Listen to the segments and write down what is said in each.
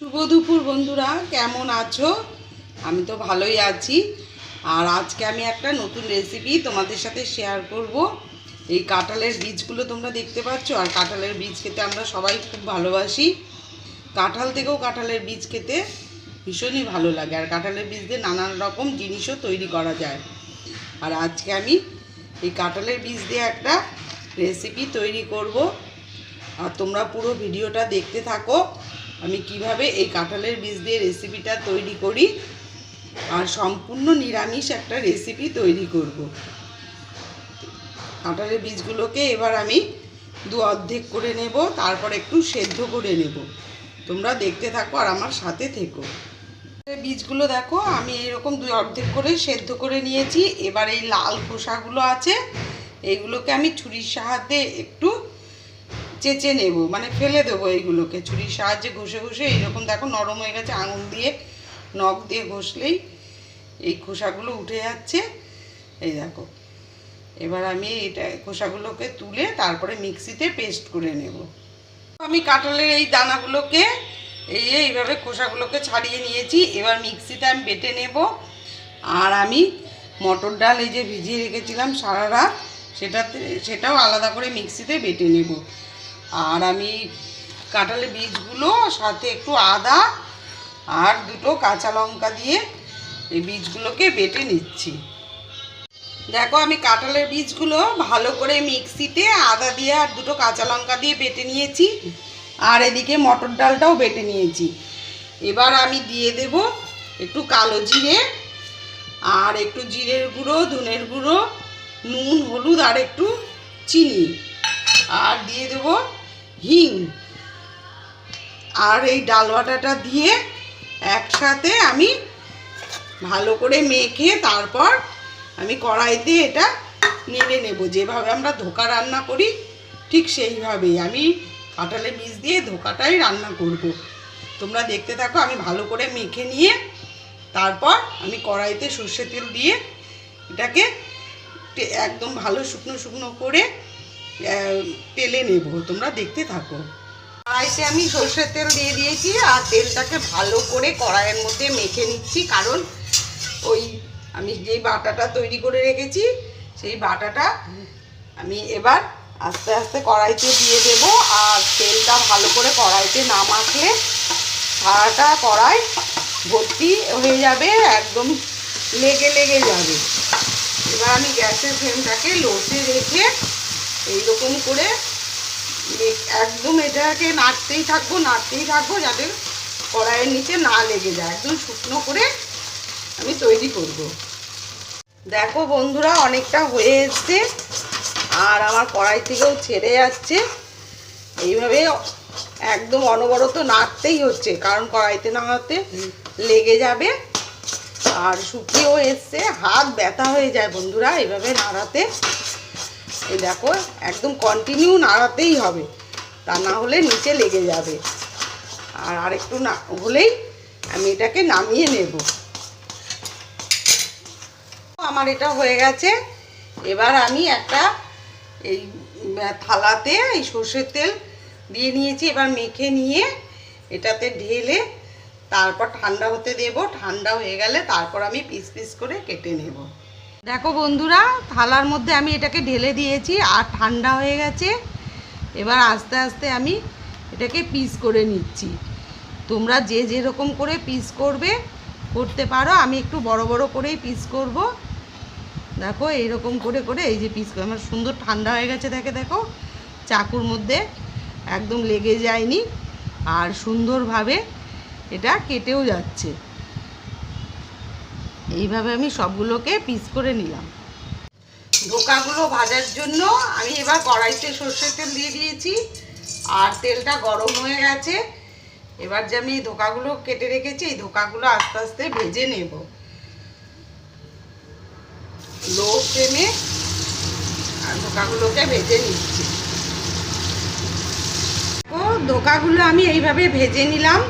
শুভ দুপুর বন্ধুরা, কেমন আছো? আমি তো ভালোই আছি। আর আজকে আমি একটা নতুন রেসিপি তোমাদের সাথে শেয়ার করব। এই কাঁঠালের বীজগুলো তোমরা দেখতে পাচ্ছ, আর কাঁঠালের বীজ খেতে আমরা সবাই খুব ভালোবাসি। কাঁঠাল থেকেও কাঁঠালের বীজ খেতে ভীষণই ভালো লাগে, আর কাঁঠালের বীজ দিয়ে নানান রকম জিনিসও তৈরি করা যায়। আর আজকে আমি এই কাঁঠালের বীজ দিয়ে একটা রেসিপি তৈরি করব। আর তোমরা পুরো ভিডিওটা দেখতে থাকো। আমি কীভাবে এই কাঁঠালের বীজ দিয়ে রেসিপিটা তৈরি করি আর সম্পূর্ণ নিরামিষ একটা রেসিপি তৈরি করব। কাঁঠালের বীজগুলোকে এবার আমি দু অর্ধেক করে নেব, তারপর একটু সেদ্ধ করে নেব। তোমরা দেখতে থাকো আর আমার সাথে থেকো। বীজগুলো দেখো, আমি এরকম দুই অর্ধেক করে সেদ্ধ করে নিয়েছি। এবার এই লাল খোসাগুলো আছে, এইগুলোকে আমি ছুরির সাহায্যে একটু চেঁচে নেব মানে ফেলে দেবো এইগুলোকে। ছুরির সাহায্যে ঘষে ঘষে এইরকম দেখো নরম হয়ে গেছে, আঙুল দিয়ে, নখ দিয়ে ঘষলেই এই খোসাগুলো উঠে যাচ্ছে। এই দেখো, এবার আমি এটা খোসাগুলোকে তুলে তারপরে মিক্সিতে পেস্ট করে নেব। আমি কাঁঠালের এই দানাগুলোকে এই এইভাবে খোসাগুলোকে ছাড়িয়ে নিয়েছি, এবার মিক্সিতে আমি বেটে নেব। আর আমি মটর ডাল এই যে ভিজিয়ে রেখেছিলাম সারা রাত, সেটাতে, সেটাও আলাদা করে মিক্সিতে বেটে নেব। আর আমি কাঁঠালের বীজগুলো, সাথে একটু আদা আর দুটো কাঁচা লঙ্কা দিয়ে এই বীজগুলোকে বেটে নিচ্ছি। দেখো, আমি কাঁঠালের বীজগুলো ভালো করে মিক্সিতে আদা দিয়ে আর দুটো কাঁচা লঙ্কা দিয়ে বেটে নিয়েছি। আর এদিকে মটর ডালটাও বেটে নিয়েছি। এবার আমি দিয়ে দেব একটু কালো জিরে আর একটু জিরের গুঁড়ো, ধনের গুঁড়ো, নুন, হলুদ আর একটু চিনি। আর দিয়ে দেব হিং। আর এই ডাল বাটাটা দিয়ে একসাথে আমি ভালো করে মেখে তারপর আমি কড়াইতে এটা নেড়ে নেব। যেভাবে আমরা ধোকা রান্না করি, ঠিক সেইভাবেই। আমি কাঁঠালের বীজ দিয়ে ধোকাটাই রান্না করব। তোমরা দেখতে থাকো, আমি ভালো করে মেখে নিয়ে তারপর আমি কড়াইতে সর্ষে তেল দিয়ে এটাকে একদম ভালো শুকনো শুকনো করে তেলে নেব, তোমরা দেখতে থাকো। কড়াইতে আমি সর্ষের তেল দিয়ে দিয়েছি আর তেলটাকে ভালো করে কড়াইয়ের মধ্যে মেখে নিচ্ছি, কারণ ওই আমি যেই বাটাটা তৈরি করে রেখেছি, সেই বাটাটা আমি এবার আস্তে আস্তে কড়াইতে দিয়ে দেব আর তেলটা ভালো করে কড়াইতে না মাখলে সারাটা কড়াই ভর্তি হয়ে যাবে, একদম লেগে লেগে যাবে। এবার আমি গ্যাসের ফ্লেমটাকে লোতে রেখে এইরকম করে একদম এটাকে নাড়তেই থাকব নাড়তেই থাকব যাতে কড়াইয়ের নিচে না লেগে যায়। একদম শুকনো করে আমি তৈরি করব। দেখো বন্ধুরা, অনেকটা হয়ে এসছে আর আমার কড়াই থেকেও ছেড়ে যাচ্ছে। এইভাবে একদম অনবরত নাড়তেই হচ্ছে, কারণ কড়াইতে নাড়াতে লেগে যাবে। আর শুকিয়েও এসছে, হাত ব্যথা হয়ে যায় বন্ধুরা, এইভাবে নাড়াতে। এই দেখো, একদম কন্টিনিউ নাড়াতেই হবে। তা না হলে নিচে লেগে যাবে। আর আরেকটু না হলেই আমি এটাকে নামিয়ে নেব। আমার এটা হয়ে গেছে। এবার আমি একটা এই থালাতে এই সর্ষের তেল দিয়ে নিয়েছি। এবার মেখে নিয়ে এটাতে ঢেলে তারপর ঠান্ডা হতে দেব। ঠান্ডা হয়ে গেলে তারপর আমি পিস পিস করে কেটে নেব। দেখো বন্ধুরা, থালার মধ্যে আমি এটাকে ঢেলে দিয়েছি আর ঠান্ডা হয়ে গেছে। এবার আস্তে আস্তে আমি এটাকে পিস করে নিচ্ছি। তোমরা যে যেরকম করে পিস করবে, করতে পারো। আমি একটু বড় বড় করেই পিস করব। দেখো, এইরকম করে করে এই যে পিস আমার সুন্দর ঠান্ডা হয়ে গেছে, দেখে, দেখো। চাকুর মধ্যে একদম লেগে যায়নি। আর সুন্দরভাবে এটা কেটেও যাচ্ছে। এইভাবে আমি সবগুলোকে পিস করে নিলাম। ধোকাগুলো ভাজার জন্য আমি এবার কড়াইতে সর্ষের তেল দিয়ে দিয়েছি। আর তেলটা গরম হয়ে গেছে। এবার যে আমি ধোকাগুলো কেটে রেখেছি, এই ধোকাগুলো আস্তে আস্তে ভেজে নেব। লো ফ্লেমে আর ধোকাগুলোকে ভেজে নিচ্ছি। ও ধোকাগুলো আমি এইভাবে ভেজে নিলাম।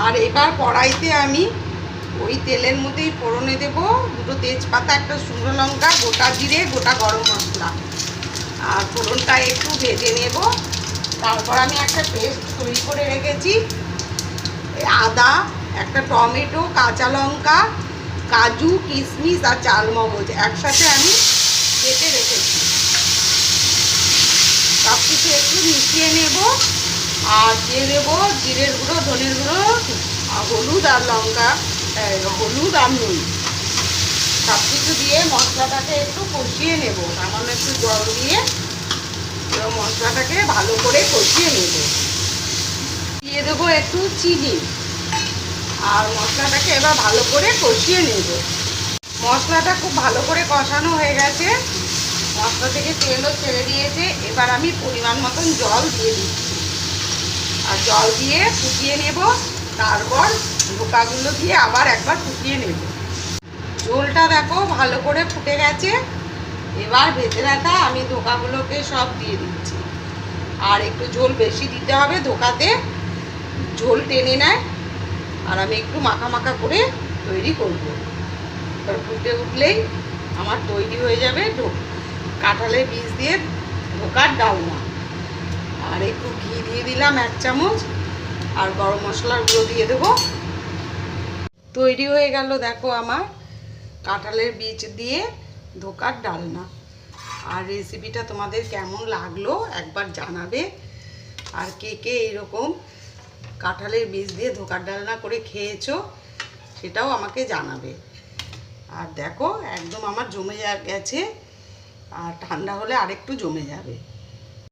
আর এবার কড়াইতে আমি ওই তেলের মধ্যেই ফোড়নে দেব, দুটো তেজপাতা, একটা শুকনো লঙ্কা, গোটা জিরে, গোটা গরম মশলা। আর ফোড়নটা একটু ভেজে নেব। তারপর আমি একটা পেস্ট তৈরি করে রেখেছি। আদা, একটা টমেটো, কাঁচা লঙ্কা, কাজু, কিশমিশ আর চালমগজ একসাথে আমি কেটে রেখেছি। সব কিছু একটু মিশিয়ে নেব। আর দিয়ে দেবো জিরের গুঁড়ো, ধনের গুঁড়ো, হলুদ আর লঙ্কা। হলুদ আর নুন। সব কিছু দিয়ে মশলাটাকে একটু কষিয়ে নেব। সামান্য একটু জল দিয়ে মশলাটাকে ভালো করে কষিয়ে নেব। দিয়ে দেবো একটু চিনি। আর মশলাটাকে এবার ভালো করে কষিয়ে নেব। মশলাটা খুব ভালো করে কষানো হয়ে গেছে। মশলা থেকে তেলও ছেড়ে দিয়েছে। এবার আমি পরিমাণ মতন জল দিয়ে দিচ্ছি। আর জল দিয়ে ফুটিয়ে নেব। তারপর ধোকাগুলো দিয়ে আবার একবার ফুটিয়ে নেব। ঝোলটা দেখো ভালো করে ফুটে গেছে। এবার ভেজে রাখা আমি ধোকাগুলোকে সব দিয়ে দিচ্ছি। আর একটু ঝোল বেশি দিতে হবে ধোকাতে। ঝোল টেনে নেয়। আর আমি একটু মাখা মাখা করে তৈরি করব। এবার ফুটে উঠলেই আমার তৈরি হয়ে যাবে কাঁঠালের বীজ দিয়ে ধোকার ডালনা আর একটু ঘি দিয়ে দিলাম এক চামচ। আর গরম মশলার গুঁড়ো দিয়ে দেবো। তৈরি হয়ে গেল, দেখো আমার কাঁঠালের বীজ দিয়ে ধোকার ডালনা। আর রেসিপিটা তোমাদের কেমন লাগল একবার জানাবে। আর কে কে এইরকম কাঁঠালের বীজ দিয়ে ধোকার ডালনা করে খেয়েছো সেটাও আমাকে জানাবে। আর দেখো, একদম আমার জমে গেছে, আর ঠান্ডা হলে আরেকটু জমে যাবে।